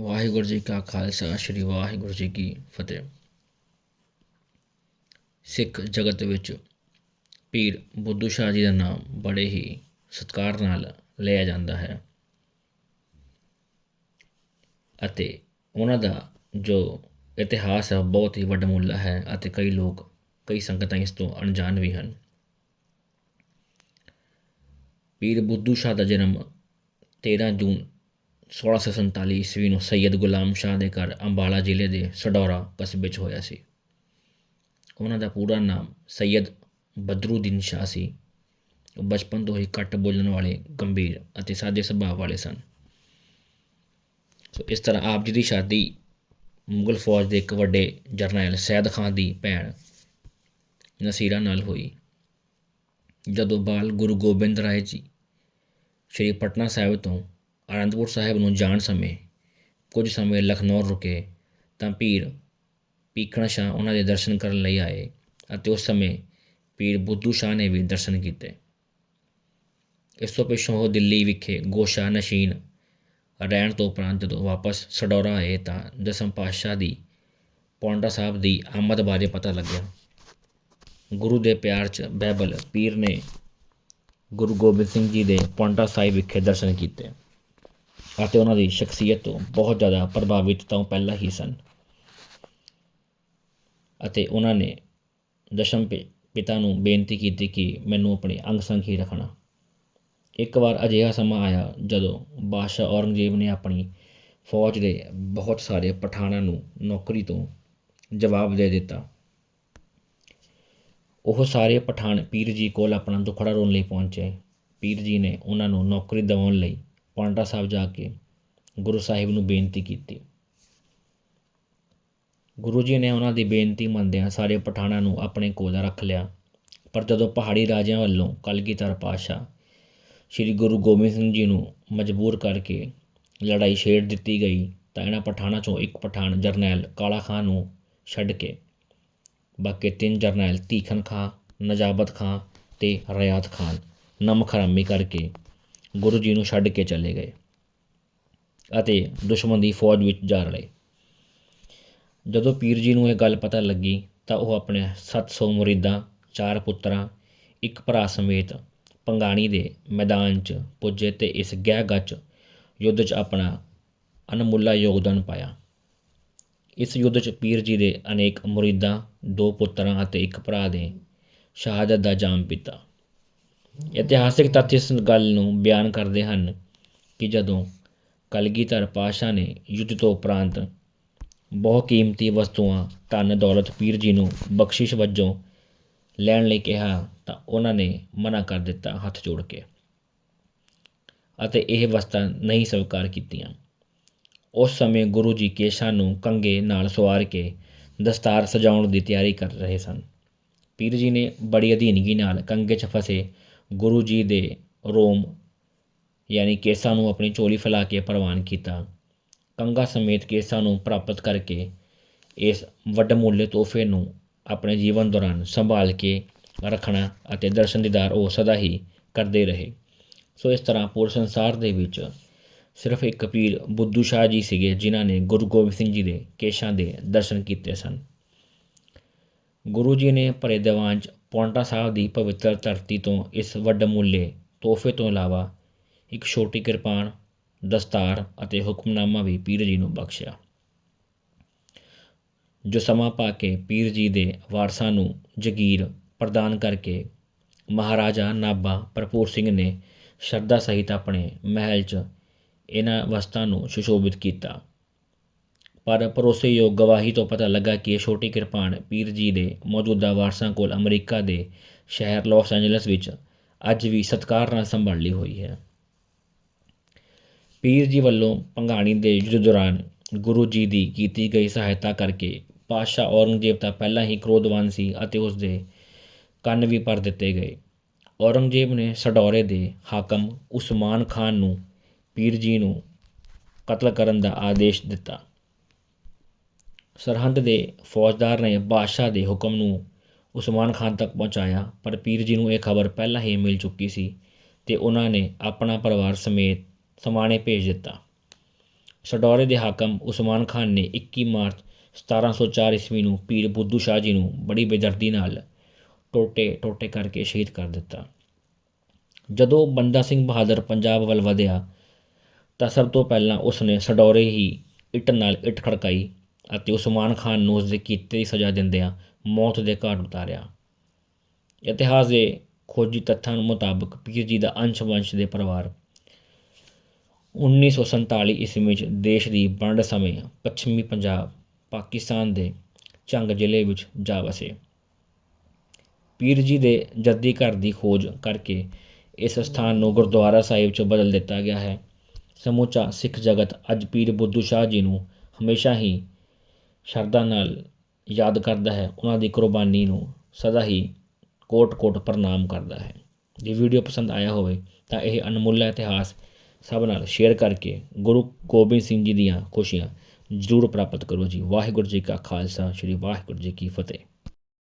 ਵਾਹਿਗੁਰੂ ਜੀ ਕਾ ਖਾਲਸਾ, ਸ੍ਰੀ ਵਾਹਿਗੁਰੂ ਜੀ ਕੀ ਫਤਿਹ। ਸਿੱਖ ਜਗਤ ਵਿੱਚ ਪੀਰ ਬੁੱਧੂ ਸ਼ਾਹ ਜੀ ਦਾ ਨਾਮ ਬੜੇ ਹੀ ਸਤਿਕਾਰ ਨਾਲ ਲਿਆ ਜਾਂਦਾ ਹੈ ਅਤੇ ਉਹਨਾਂ ਦਾ ਜੋ ਇਤਿਹਾਸ ਹੈ ਬਹੁਤ ਹੀ ਵੱਡਮੁੱਲਾ ਹੈ ਅਤੇ ਕਈ ਲੋਕ, ਕਈ ਸੰਗਤਾਂ ਇਸ ਤੋਂ ਅਣਜਾਣ ਵੀ ਹਨ। ਪੀਰ ਬੁੱਧੂ ਸ਼ਾਹ ਦਾ ਜਨਮ 13 ਜੂਨ 1647 ਈਸਵੀ ਨੂੰ ਸੈਯਦ ਗੁਲਾਮ ਸ਼ਾਹ ਦੇ ਘਰ ਅੰਬਾਲਾ ਜ਼ਿਲ੍ਹੇ ਦੇ ਸਡੌਰਾ ਕਸਬੇ 'ਚ ਹੋਇਆ ਸੀ। ਉਹਨਾਂ ਦਾ ਪੂਰਾ ਨਾਮ ਸੈਯਦ ਬਦਰੂਦੀਨ ਸ਼ਾਹ ਸੀ। ਉਹ ਬਚਪਨ ਤੋਂ ਹੀ ਘੱਟ ਬੋਲਣ ਵਾਲੇ, ਗੰਭੀਰ ਅਤੇ ਸਾਦੇ ਸੁਭਾਅ ਵਾਲੇ ਸਨ। ਸੋ ਇਸ ਤਰ੍ਹਾਂ ਆਪ ਜੀ ਦੀ ਸ਼ਾਦੀ ਮੁਗਲ ਫੌਜ ਦੇ ਇੱਕ ਵੱਡੇ ਜਰਨੈਲ ਸੈਦ ਖਾਨ ਦੀ ਭੈਣ ਨਸੀਰਾ ਨਾਲ ਹੋਈ। ਜਦੋਂ ਬਾਲ ਗੁਰੂ ਗੋਬਿੰਦ ਰਾਏ ਜੀ ਸ਼੍ਰੀ ਪਟਨਾ ਸਾਹਿਬ ਤੋਂ ਅਨੰਦਪੁਰ ਸਾਹਿਬ ਨੂੰ ਜਾਣ ਸਮੇਂ, ਕੁਝ ਸਮੇਂ ਲਖਨੌਰ ਰੁਕੇ ਤਾਂ ਪੀਰ ਪੀਕਣ ਸ਼ਾਹ ਉਹਨਾਂ ਦੇ ਦਰਸ਼ਨ ਕਰਨ ਲਈ ਆਏ ਅਤੇ ਉਸ ਸਮੇਂ ਪੀਰ ਬੁੱਧੂ ਸ਼ਾਹ ਨੇ ਵੀ ਦਰਸ਼ਨ ਕੀਤੇ। ਇਸ ਤੋਂ ਪਿੱਛੋਂ ਉਹ ਦਿੱਲੀ ਵਿਖੇ ਗੋਸ਼ਾ ਨਸ਼ੀਨ ਰਹਿਣ ਤੋਂ ਉਪਰੰਤ ਜਦੋਂ ਵਾਪਸ ਸਡੌਰਾ ਆਏ ਤਾਂ ਦਸਮ ਪਾਤਸ਼ਾਹ ਦੀ ਪੌਂਡਾ ਸਾਹਿਬ ਦੀ ਆਮਦ ਬਾਰੇ ਪਤਾ ਲੱਗਿਆ। ਗੁਰੂ ਦੇ ਪਿਆਰ 'ਚ ਬਹਿਬਲ ਪੀਰ ਨੇ ਗੁਰੂ ਗੋਬਿੰਦ ਸਿੰਘ ਜੀ ਦੇ ਪੌਂਡਾ ਸਾਹਿਬ ਵਿਖੇ ਦਰਸ਼ਨ ਕੀਤੇ। ਅਤੇ ਉਹਨਾਂ ਦੀ ਸ਼ਖਸੀਅਤ ਤੋਂ ਬਹੁਤ ਜ਼ਿਆਦਾ ਪ੍ਰਭਾਵਿਤ ਤਾਂ ਪਹਿਲਾਂ ਹੀ ਸਨ। ਅਤੇ ਉਹਨਾਂ ਨੇ ਦਸ਼ਮ ਪਿਤਾ ਨੂੰ ਬੇਨਤੀ ਕੀਤੀ ਕਿ ਮੈਨੂੰ ਆਪਣੇ ਅੰਗ ਸੰਗ ਹੀ ਰੱਖਣਾ। ਇੱਕ ਵਾਰ ਅਜਿਹਾ ਸਮਾਂ ਆਇਆ ਜਦੋਂ ਬਾਦਸ਼ਾਹ ਔਰੰਗਜ਼ੇਬ ਨੇ ਆਪਣੀ ਫੌਜ ਦੇ ਬਹੁਤ ਸਾਰੇ ਪਠਾਣਾਂ ਨੂੰ ਨੌਕਰੀ ਤੋਂ ਜਵਾਬ ਦੇ ਦਿੱਤਾ। ਉਹ ਸਾਰੇ ਪਠਾਨ ਪੀਰ ਜੀ ਕੋਲ ਆਪਣਾ ਦੁਖੜਾ ਰੋਣ ਲਈ ਪਹੁੰਚੇ। ਪੀਰ ਜੀ ਨੇ ਉਹਨਾਂ ਨੂੰ ਨੌਕਰੀ ਦਿਵਾਉਣ ਲਈ ਪਾਂਡਾ ਸਾਹਿਬ ਜਾ ਕੇ ਗੁਰੂ ਸਾਹਿਬ ਨੂੰ ਬੇਨਤੀ ਕੀਤੀ। ਗੁਰੂ ਜੀ ਨੇ ਉਹਨਾਂ ਦੀ ਬੇਨਤੀ ਮੰਨਦਿਆਂ ਸਾਰੇ ਪਠਾਣਾਂ ਨੂੰ ਆਪਣੇ ਕੋਲ ਰੱਖ ਲਿਆ। ਪਰ ਜਦੋਂ ਪਹਾੜੀ ਰਾਜਿਆਂ ਵੱਲੋਂ ਕਲਗੀਧਰ ਪਾਸ਼ਾ ਸ੍ਰੀ ਗੁਰੂ ਗੋਬਿੰਦ ਸਿੰਘ ਜੀ ਨੂੰ ਮਜਬੂਰ ਕਰਕੇ ਲੜਾਈ ਛੇੜ ਦਿੱਤੀ ਗਈ, ਤਾਂ ਇਹਨਾਂ ਪਠਾਨਾਂ ਚੋਂ ਇੱਕ ਪਠਾਨ ਜਰਨੈਲ ਕਾਲਾ ਖਾਨ ਨੂੰ ਛੱਡ ਕੇ ਬਾਕੀ ਤਿੰਨ ਜਰਨੈਲ ਤੀਖਨ ਖਾਂ, ਨਜਾਬਤ ਖਾਂ ਤੇ ਰਿਆਤ ਖਾਨ ਨਮਖਰਾਮੀ ਕਰਕੇ ਗੁਰੂ ਜੀ ਨੂੰ ਛੱਡ ਕੇ ਚਲੇ ਗਏ ਅਤੇ ਦੁਸ਼ਮਣ ਦੀ ਫੌਜ ਵਿੱਚ ਜਾ ਰਲੇ। ਜਦੋਂ ਪੀਰ ਜੀ ਨੂੰ ਇਹ ਗੱਲ ਪਤਾ ਲੱਗੀ ਤਾਂ ਉਹ ਆਪਣੇ 700 ਮੁਰੀਦਾਂ, ਚਾਰ ਪੁੱਤਰਾਂ, ਇੱਕ ਭਰਾ ਸਮੇਤ ਪੰਗਾਣੀ ਦੇ ਮੈਦਾਨ 'ਚ ਪੁੱਜੇ ਤੇ ਇਸ ਗਹਿ ਗੱਚ ਯੁੱਧ 'ਚ ਆਪਣਾ ਅਨਮੁੱਲਾ ਯੋਗਦਾਨ ਪਾਇਆ। ਇਸ ਯੁੱਧ 'ਚ ਪੀਰ ਜੀ ਦੇ ਅਨੇਕ ਮੁਰੀਦਾਂ, ਦੋ ਪੁੱਤਰਾਂ ਅਤੇ ਇੱਕ ਭਰਾ ਦੇ ਸ਼ਹਾਦਤ ਦਾ ਜਾਮ ਪੀਤਾ। ਇਤਿਹਾਸਿਕ ਤੱਥ ਇਸ ਗੱਲ ਨੂੰ ਬਿਆਨ ਕਰਦੇ ਹਨ ਕਿ ਜਦੋਂ ਕਲਗੀਧਰ ਪਾਤਸ਼ਾਹ ਨੇ ਯੁੱਧ ਤੋਂ ਉਪਰੰਤ ਬਹੁਤ ਕੀਮਤੀ ਵਸਤੂਆਂ, ਧਨ, ਦੌਲਤ ਪੀਰ ਜੀ ਨੂੰ ਬਖਸ਼ਿਸ਼ ਵਜੋਂ ਲੈਣ ਲਈ ਕਿਹਾ, ਤਾਂ ਉਹਨਾਂ ਨੇ ਮਨਾ ਕਰ ਦਿੱਤਾ, ਹੱਥ ਜੋੜ ਕੇ ਅਤੇ ਇਹ ਵਸਤਾਂ ਨਹੀਂ ਸਵੀਕਾਰ ਕੀਤੀਆਂ। ਉਸ ਸਮੇਂ ਗੁਰੂ ਜੀ ਕੇਸ਼ਾਂ ਨੂੰ ਕੰਗੇ ਨਾਲ ਸਵਾਰ ਕੇ ਦਸਤਾਰ ਸਜਾਉਣ ਦੀ ਤਿਆਰੀ ਕਰ ਰਹੇ ਸਨ। ਪੀਰ ਜੀ ਨੇ ਬੜੀ ਅਧੀਨਗੀ ਨਾਲ ਕੰਗੇ 'ਚ ਫਸੇ ਗੁਰੂ ਜੀ ਦੇ ਰੋਮ ਯਾਨੀ ਕੇਸਾਂ ਨੂੰ ਆਪਣੀ ਝੋਲੀ ਫੈਲਾ ਕੇ ਪ੍ਰਵਾਨ ਕੀਤਾ। ਕੰਗਾ ਸਮੇਤ ਕੇਸਾਂ ਨੂੰ ਪ੍ਰਾਪਤ ਕਰਕੇ ਇਸ ਵੱਡਮੁੱਲੇ ਤੋਹਫੇ ਨੂੰ ਆਪਣੇ ਜੀਵਨ ਦੌਰਾਨ ਸੰਭਾਲ ਕੇ ਰੱਖਣਾ ਅਤੇ ਦਰਸ਼ਨ ਦੀਦਾਰ ਉਹ ਸਦਾ ਹੀ ਕਰਦੇ ਰਹੇ। ਸੋ ਇਸ ਤਰ੍ਹਾਂ ਪੂਰੇ ਸੰਸਾਰ ਦੇ ਵਿੱਚ ਸਿਰਫ ਇੱਕ ਪੀਰ ਬੁੱਧੂ ਸ਼ਾਹ ਜੀ ਸੀਗੇ, ਜਿਨ੍ਹਾਂ ਨੇ ਗੁਰੂ ਗੋਬਿੰਦ ਸਿੰਘ ਜੀ ਦੇ ਕੇਸ਼ਾਂ ਦੇ ਦਰਸ਼ਨ ਕੀਤੇ ਸਨ। ਗੁਰੂ ਜੀ ਨੇ ਭਰੇ ਦੀਵਾਨ 'ਚ ਪੌਂਟਾ ਸਾਹਿਬ ਦੀ ਪਵਿੱਤਰ ਧਰਤੀ ਤੋਂ ਇਸ ਵੱਡਮੁੱਲੇ ਤੋਹਫੇ ਤੋਂ ਇਲਾਵਾ ਇੱਕ ਛੋਟੀ ਕਿਰਪਾਨ, ਦਸਤਾਰ ਅਤੇ ਹੁਕਮਨਾਮਾ ਵੀ ਪੀਰ ਜੀ ਨੂੰ ਬਖਸ਼ਿਆ। ਜੋ ਸਮਾਂ ਪਾ ਕੇ ਪੀਰ ਜੀ ਦੇ ਵਾਰਸਾਂ ਨੂੰ ਜਗੀਰ ਪ੍ਰਦਾਨ ਕਰਕੇ ਮਹਾਰਾਜਾ ਨਾਭਾ ਭਰਪੂਰ ਸਿੰਘ ਨੇ ਸ਼ਰਧਾ ਸਹਿਤ ਆਪਣੇ ਮਹਿਲ 'ਚ ਇਹਨਾਂ ਵਸਤਾਂ ਨੂੰ ਸੁਸ਼ੋਭਿਤ ਕੀਤਾ। ਪਰ ਭਰੋਸੇਯੋਗ ਗਵਾਹੀ ਤੋਂ ਪਤਾ ਲੱਗਾ ਕਿ ਇਹ ਛੋਟੀ ਕਿਰਪਾਨ ਪੀਰ ਜੀ ਦੇ ਮੌਜੂਦਾ ਵਾਰਸਾਂ ਕੋਲ ਅਮਰੀਕਾ ਦੇ ਸ਼ਹਿਰ ਲਾਸ ਐਂਜਲਸ ਵਿੱਚ ਅੱਜ ਵੀ ਸਤਕਾਰ ਨਾਲ ਸੰਭਾਲੀ ਹੋਈ ਹੈ। ਪੀਰ ਜੀ ਵੱਲੋਂ ਪੰਘਾਣੀ ਦੇ ਯੁੱਧ ਦੌਰਾਨ ਗੁਰੂ ਜੀ ਦੀ ਕੀਤੀ ਗਈ ਸਹਾਇਤਾ ਕਰਕੇ ਪਾਤਸ਼ਾਹ ਔਰੰਗਜ਼ੇਬ ਤਾਂ ਪਹਿਲਾਂ ਹੀ ਕ੍ਰੋਧਵਾਨ ਸੀ ਅਤੇ ਉਸ ਦੇ ਕੰਨ ਵੀ ਪਰ ਦਿੱਤੇ ਗਏ। ਔਰੰਗਜ਼ੇਬ ਨੇ ਸਡੌਰੇ ਦੇ ਹਾਕਮ ਉਸਮਾਨ ਖਾਨ ਨੂੰ ਪੀਰ ਜੀ ਨੂੰ ਕਤਲ ਕਰਨ ਦਾ ਆਦੇਸ਼ ਦਿੱਤਾ। ਸਰਹੰਦ ਦੇ ਫੌਜਦਾਰ ਨੇ ਬਾਦਸ਼ਾਹ ਦੇ ਹੁਕਮ ਨੂੰ ਉਸਮਾਨ ਖਾਨ ਤੱਕ ਪਹੁੰਚਾਇਆ, ਪਰ ਪੀਰ ਜੀ ਨੂੰ ਇਹ ਖਬਰ ਪਹਿਲਾਂ ਹੀ ਮਿਲ ਚੁੱਕੀ ਸੀ ਤੇ ਉਹਨਾਂ ਨੇ ਆਪਣਾ ਪਰਿਵਾਰ ਸਮੇਤ ਸਮਾਣੇ ਭੇਜ ਦਿੱਤਾ। ਸਡੌਰੇ ਦੇ ਹਾਕਮ ਉਸਮਾਨ ਖਾਨ ਨੇ 21 ਮਾਰਚ 1704 ਈਸਵੀ ਨੂੰ ਪੀਰ ਬੁੱਧੂ ਸ਼ਾਹ ਜੀ ਨੂੰ ਬੜੀ ਬੇਦਰਦੀ ਨਾਲ ਟੋਟੇ ਟੋਟੇ ਕਰਕੇ ਸ਼ਹੀਦ ਕਰ ਦਿੱਤਾ। ਜਦੋਂ ਬੰਦਾ ਸਿੰਘ ਬਹਾਦਰ ਪੰਜਾਬ ਵੱਲ ਵਧਿਆ ਤਾਂ ਸਭ ਤੋਂ ਪਹਿਲਾਂ ਉਸ ਨੇ ਸਡੌਰੇ ਹੀ ਇੱਟ ਨਾਲ ਇੱਟ ਖੜਕਾਈ ਅਤੇ ਉਸਮਾਨ ਖਾਨ ਨੂੰ ਉਸਦੇ ਕੀਤੇ ਦੀ ਸਜ਼ਾ ਦਿੰਦਿਆਂ ਮੌਤ ਦੇ ਘਾਟ ਉਤਾਰਿਆ। ਇਤਿਹਾਸ ਦੇ ਖੋਜੀ ਤੱਥਾਂ ਮੁਤਾਬਕ ਪੀਰ ਜੀ ਦਾ ਅੰਸ਼ ਵੰਸ਼ ਦੇ ਪਰਿਵਾਰ 1947 ਈਸਵੀ ਵਿੱਚ ਦੇਸ਼ ਦੀ ਵੰਡ ਸਮੇਂ ਪੱਛਮੀ ਪੰਜਾਬ, ਪਾਕਿਸਤਾਨ ਦੇ ਝੰਗ ਜ਼ਿਲ੍ਹੇ ਵਿੱਚ ਜਾ ਵਸੇ। ਪੀਰ ਜੀ ਦੇ ਜੱਦੀ ਘਰ ਦੀ ਖੋਜ ਕਰਕੇ ਇਸ ਸਥਾਨ ਨੂੰ ਗੁਰਦੁਆਰਾ ਸਾਹਿਬ 'ਚ ਬਦਲ ਦਿੱਤਾ ਗਿਆ ਹੈ। ਸਮੁੱਚਾ ਸਿੱਖ ਜਗਤ ਅੱਜ ਪੀਰ ਬੁੱਧੂ ਸ਼ਾਹ ਜੀ ਨੂੰ ਹਮੇਸ਼ਾ ਹੀ ਸ਼ਰਧਾ ਨਾਲ ਯਾਦ ਕਰਦਾ ਹੈ, ਉਹਨਾਂ ਦੀ ਕੁਰਬਾਨੀ ਨੂੰ ਸਦਾ ਹੀ ਕੋਟ-ਕੋਟ ਪ੍ਰਣਾਮ ਕਰਦਾ ਹੈ। ਜੇ ਵੀਡੀਓ ਪਸੰਦ ਆਇਆ ਹੋਵੇ, ਤਾਂ ਇਹ ਅਨਮੁੱਲਾ ਇਤਿਹਾਸ ਸਭ ਨਾਲ ਸ਼ੇਅਰ ਕਰਕੇ ਗੁਰੂ ਗੋਬਿੰਦ ਸਿੰਘ ਜੀ ਦੀਆਂ ਖੁਸ਼ੀਆਂ ਜ਼ਰੂਰ ਪ੍ਰਾਪਤ ਕਰੋ ਜੀ। ਵਾਹਿਗੁਰੂ ਜੀ ਕਾ ਖਾਲਸਾ, ਸ੍ਰੀ ਵਾਹਿਗੁਰੂ ਜੀ ਕੀ ਫਤਿਹ।